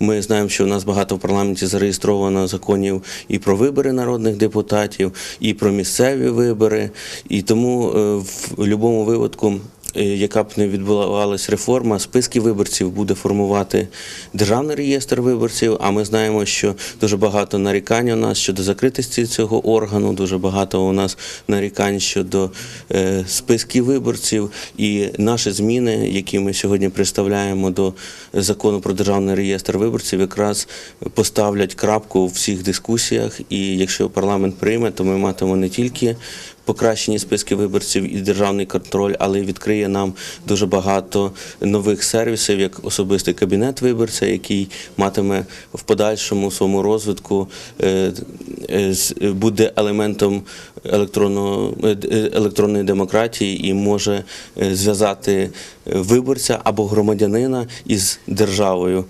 Ми знаємо, що у нас багато в парламенті зареєстровано законів і про вибори народних депутатів, і про місцеві вибори. І тому е, в будь-якому випадку, яка б не відбувалась реформа, списки виборців буде формувати державний реєстр виборців. А ми знаємо, що дуже багато нарікань у нас щодо закритості цього органу, дуже багато у нас нарікань щодо е, списків виборців. І наші зміни, які ми сьогодні представляємо до закону про державний реєстр виборців, якраз поставлять крапку у всіх дискусіях. І якщо парламент прийме, то ми матимемо не тільки покращені списки виборців і державний контроль, але відкриє нам дуже багато нових сервісів, як особистий кабінет виборця, який матиме в подальшому своєму розвитку е, е, буде елементом електронного е, електронної демократії і може зв'язати виборця або громадянина із державою.